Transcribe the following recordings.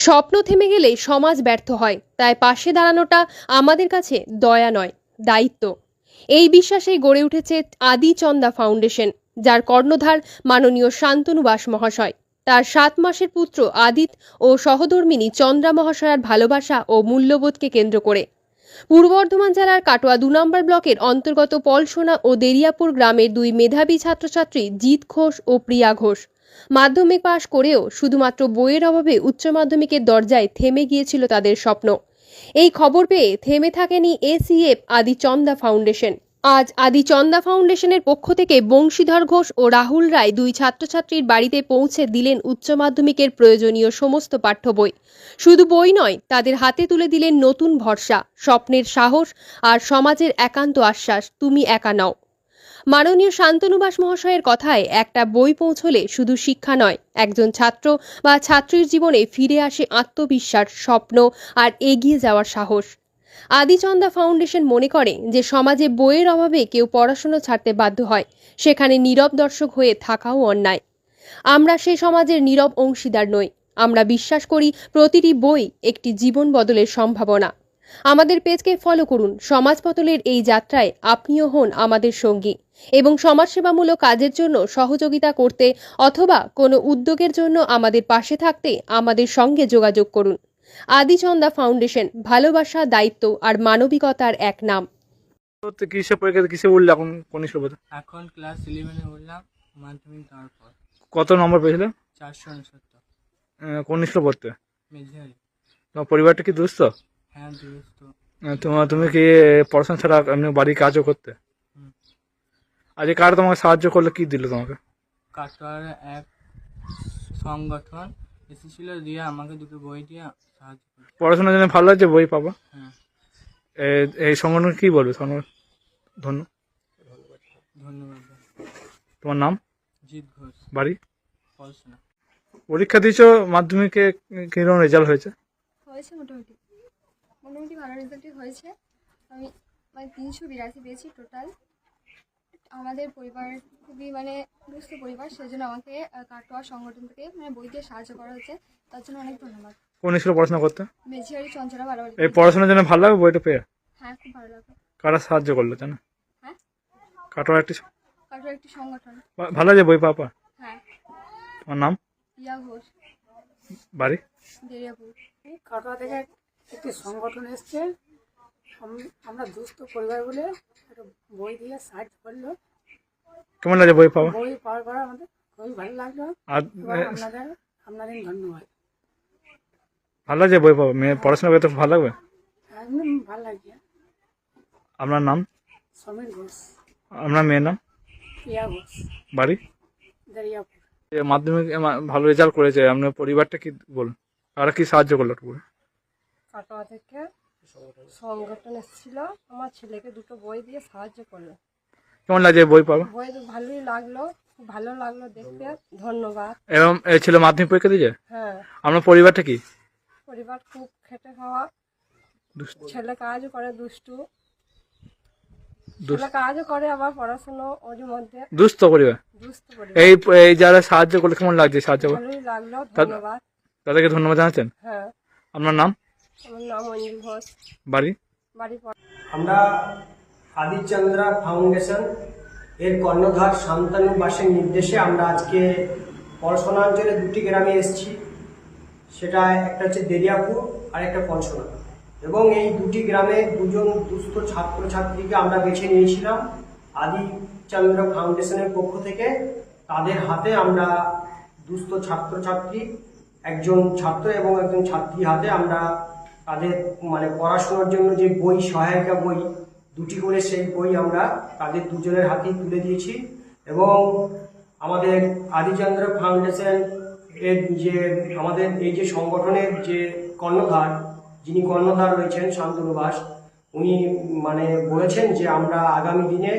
স্বপ্ন থেমে গেলে সমাজ ব্যর্থ হয়, তাই পাশে দাঁড়ানোটা আমাদের কাছে দয়া নয়, দায়িত্ব। এই বিশ্বাসেই গড়ে উঠেছে আদি চন্দা ফাউন্ডেশন, যার কর্ণধার মাননীয় শান্তনু বাস মহাশয়। তার সাত মাসের পুত্র আদিত ও সহধর্মিনী চন্দ্রা মহাশয়ার ভালোবাসা ও মূল্যবোধকে কেন্দ্র করে। পূর্ব বর্ধমান জেলার কাটোয়া দু নম্বর ব্লকের অন্তর্গত পলসোনা ও দেরিয়াপুর গ্রামের দুই মেধাবী ছাত্রছাত্রী জিৎ ঘোষ ও প্রিয়া ঘোষ। মাধ্যমিক পাশ করেও শুধুমাত্র বইয়ের অভাবে উচ্চ মাধ্যমিকের দরজায় থেমে গিয়েছিল তাদের স্বপ্ন। এই খবর পেয়ে থেমে থাকেনি এসিএফ আদি চন্দা ফাউন্ডেশন। আজ আদি চন্দা ফাউন্ডেশনের পক্ষ থেকে বংশীধর ঘোষ ও রাহুল রায় দুই ছাত্রছাত্রীর বাড়িতে পৌঁছে দিলেন উচ্চ মাধ্যমিকের প্রয়োজনীয় সমস্ত পাঠ্য বই। শুধু বই নয়, তাদের হাতে তুলে দিলেন নতুন ভরসা, স্বপ্নের সাহস আর সমাজের একান্ত আশ্বাস, তুমি একা নাও। মাননীয় শান্তনুবাস মহাশয়ের কথায় একটা বই পৌঁছলে শুধু শিক্ষা নয়, একজন ছাত্র বা ছাত্রীর জীবনে ফিরে আসে আত্মবিশ্বাস, স্বপ্ন আর এগিয়ে যাওয়ার সাহস। আদিচন্দা ফাউন্ডেশন মনে করে যে সমাজে বইয়ের অভাবে কেউ পড়াশুনো ছাড়তে বাধ্য হয়, সেখানে নীরব দর্শক হয়ে থাকাও অন্যায়। আমরা সে সমাজের নীরব অংশীদার নই, আমরা বিশ্বাস করি প্রতিটি বই একটি জীবন বদলের সম্ভাবনা। আমাদের পেজকে ফলো করুন। সমাজ বদলের এই যাত্রায় আপনিও হন আমাদের সঙ্গী এবং সমাজসেবামূলক কাজের জন্য সহযোগিতা করতে অথবা কোনো উদ্যোগের জন্য আমাদের পাশে থাকতে আমাদের সঙ্গে যোগাযোগ করুন। আদিচন্দা ফাউন্ডেশন ভালোবাসা দায়িত্ব আর মানবিকতার এক নাম। কিসে পরীক্ষা কিসে উঠলে এখন কোন স্কুলে এখন ক্লাস ইলেভেনে উঠলাম মাধ্যমিক দেওয়ার পর। কত নম্বর পেয়েছিলে? চারশো উনসত্তর। আহ, কোন স্কুলে পড়তে? মেঝারি তোমার পরিবারটা কি দুস্থ? হ্যাঁ তোমার তুমি কি পড়াশোনা ছাড়া এমনি বাড়ির কাজও করতে? হুম। আজকে কার তোমাকে সাহায্য করলে? কি দিল তোমাকে? কাটোয়ার এক সংগঠন এসেছিল দিয়ে আমাকে দুটো বই দিয়ে সাহায্য পড়াশোনার জন্য ভালো লাগছে? বই পাবা? হ্যাঁ। এই সংগঠন কি বলবে? সংগঠন ধন্য। ধন্যবাদ। তোমার নাম? জিৎ ঘোষ। বাড়ি? পড়াশোনা। পরীক্ষা দিয়েছ? মাধ্যমিকে কীরকম রেজাল্ট হয়েছে? হয়েছে মোটামুটি। মোটামুটি ভালো রেজাল্টই হয়েছে। আমি মানে তিনশো বিরাশি পেয়েছি টোটাল আমাদের পরিবার খুবই মানে দুস্থ পরিবার সেজন্য আমাকে আহ, কাটোয়া সংগঠন থেকে মানে বই দিয়ে সাহায্য করা হয়েছে। তার জন্য অনেক ধন্যবাদ। কোন স্কুলে পড়াশোনা করতে? মেঝিয়ারি চঞ্চলা বাড়াবাড়ি এই পড়াশোনার জন্য ভালো লাগে বইটা পেয়ে? হ্যাঁ খুব ভালো লাগল কারা সাহায্য করল জানো? হ্যাঁ? কাটোয়ার একটি কাটোয়া একটি সংগঠন। ভালো লাগে বই পাপা হ্যাঁ। তোমার নাম? ইয়া ঘোষ। বাড়ি? দেরিয়াপুর। এই কাটোয়া থেকে একটি সংগঠন এসছে। আমরা দুস্থ পরিবার বলে একটা বই দিয়ে সাহায্য করল। কেমন লাগে বই পাওয়া? বই পাওয়ার পর আমাদের খুবই ভালো লাগল। আপনাদের আপনাদের ধন্যবাদ। ভালো লাগছে বই পাবো মেয়ে পড়াশোনা করতে ভালো লাগবে? ভালো লাগছে। আপনার নাম? সমীর ঘোষ। আপনার মেয়ের নাম? প্রিয়া ঘোষ। বাড়ি? মাধ্যমিক ভালো রেজাল্ট করেছে। আপনার পরিবারটা কি বলুন? আর কি সাহায্য করল একটু। কাটোয়া থেকে সংগঠন। এসেছিল। আমার ছেলেকে দুটো বই দিয়ে সাহায্য করল। কেমন লাগছে বই পাবো বই ভালোই লাগল খুব ভালো লাগল দেখতে। ধন্যবাদ। এবং এ ছেলে মাধ্যমিক পরীক্ষা দিয়েছে? হ্যাঁ। আপনার পরিবারটা কি? পরিবার খুব খেটে খাওয়া। ছেলে কাজও করে দুষ্টু। কাজও করে আবার পড়াশুনো ওর মধ্যে। দুস্থ পরিবার? এই এই যারা সাহায্য করলে কেমন লাগছে সাহায্য লাগল ধন্যবাদ। তাদেরকে ধন্যবাদ জানাচ্ছেন? হ্যাঁ। আপনার নাম? আমার নাম অঞ্জু ঘোষ। বাড়ি? বাড়ি আমরা আদিচন্দ্রা ফাউন্ডেশন এর কর্ণধার শান্তানু বাসের নির্দেশে আমরা আজকে পড়াশোনা অঞ্চলে দুটি গ্রামে এসেছি। সেটা একটা হচ্ছে দেরিয়াপুর আর একটা পলসোনা। এবং এই দুটি গ্রামে দুজন দুস্থ ছাত্রছাত্রীকে আমরা বেছে নিয়েছিলাম আদিচন্দ্র ফাউন্ডেশনের পক্ষ থেকে। তাদের হাতে আমরা দুস্থ ছাত্রছাত্রী একজন ছাত্র এবং একজন ছাত্রী হাতে আমরা তাদের মানে পড়াশোনার জন্য যে বই, সহায়িকা বই, দুটি করে সেই বই আমরা তাদের দুজনের হাতেই তুলে দিয়েছি। এবং আমাদের আদিচন্দ্র ফাউন্ডেশন এর যে, আমাদের এই যে সংগঠনের যে কর্ণধার, যিনি কর্ণধার রয়েছেন শান্তনু বাস উনি মানে বলেছেন যে আমরা আগামী দিনে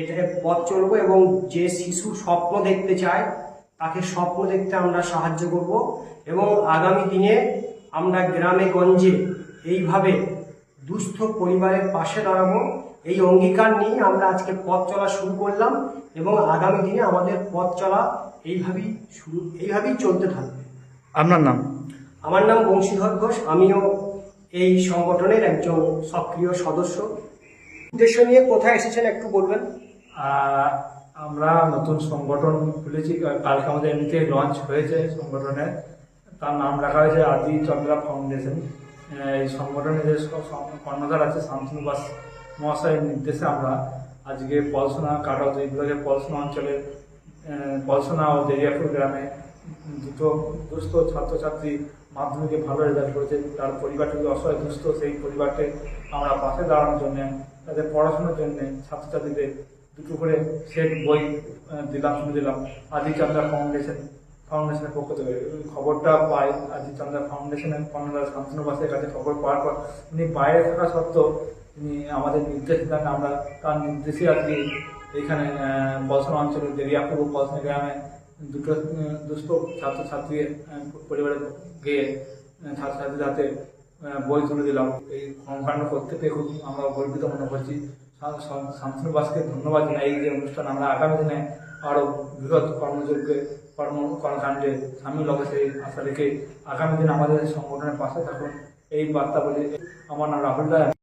এটা পথ চলবো এবং যে শিশু স্বপ্ন দেখতে চায়, তাকে স্বপ্ন দেখতে আমরা সাহায্য করব। এবং আগামী দিনে আমরা গ্রামে গঞ্জে এইভাবে দুস্থ পরিবারের পাশে দাঁড়াবো। এই অঙ্গীকার নিয়ে আমরা আজকে পথ চলা শুরু করলাম এবং আগামী দিনে আমাদের পথ চলা এইভাবেই শুরু এইভাবেই চলতে থাকবে। আপনার নাম? আমার নাম বংশীধর ঘোষ। আমিও এই সংগঠনের একজন সক্রিয় সদস্য। উদ্দেশ্য নিয়ে কোথায় এসেছেন একটু বলবেন? আমরা নতুন সংগঠন খুলেছি। কালকে আমাদের এমনিতে লঞ্চ হয়েছে সংগঠনের। তার নাম রাখা হয়েছে আদি চন্দ্রা ফাউন্ডেশন। এই সংগঠনের যে কর্ণধার আছে শান্তনু বাস মহাশয়ের নির্দেশে আমরা আজকে পলসোনা কাটাও দুই বিভাগের পলসোনা অঞ্চলের পলসোনা ও দেরিয়াপুর গ্রামে দুটো দুস্থ ছাত্রছাত্রী মাধ্যমিকে ভালো রেজাল্ট করেছে। তার পরিবারটি অসহায় দুস্থ, সেই পরিবারকে আমরা পাশে দাঁড়ানোর জন্যে, তাদের পড়াশোনার জন্যে ছাত্রছাত্রীদের দুটো করে সেট বই দিলাম, শুনে দিলাম। আদি ফাউন্ডেশন। ফাউন্ডেশনের পক্ষ থেকে। খবরটা পাই আদি চান্দা ফাউন্ডেশনের কর্ণধার শান্তনু বাসের কাছে খবর পাওয়ার পর উনি বাইরে থাকা সত্ত্বেও তিনি আমাদের নির্দেশ দেন আমরা তার নির্দেশে আজকে এখানে পলসন অঞ্চলের দেরিয়াপুর ও পলসন গ্রামে দুটো দুস্থ ছাত্রছাত্রী পরিবারে গিয়ে ছাত্রছাত্রী যাতে বই তুলে দিলাম। এই কর্মকাণ্ড করতে পেরে খুব আমরা গর্বিত মনে করছি। শা- শা- বাসকে ধন্যবাদ জানাই এই যে অনুষ্ঠান আমরা আগামী দিনে আরও বৃহৎ কর্মযোগ্যে কর্ম কর্মকাণ্ডে সামিল হবে সেই আশা রেখে আগামী দিন আমাদের সংগঠনের পাশে থাকুন। এই বার্তা বলে আমার নাম রাহুল রায়।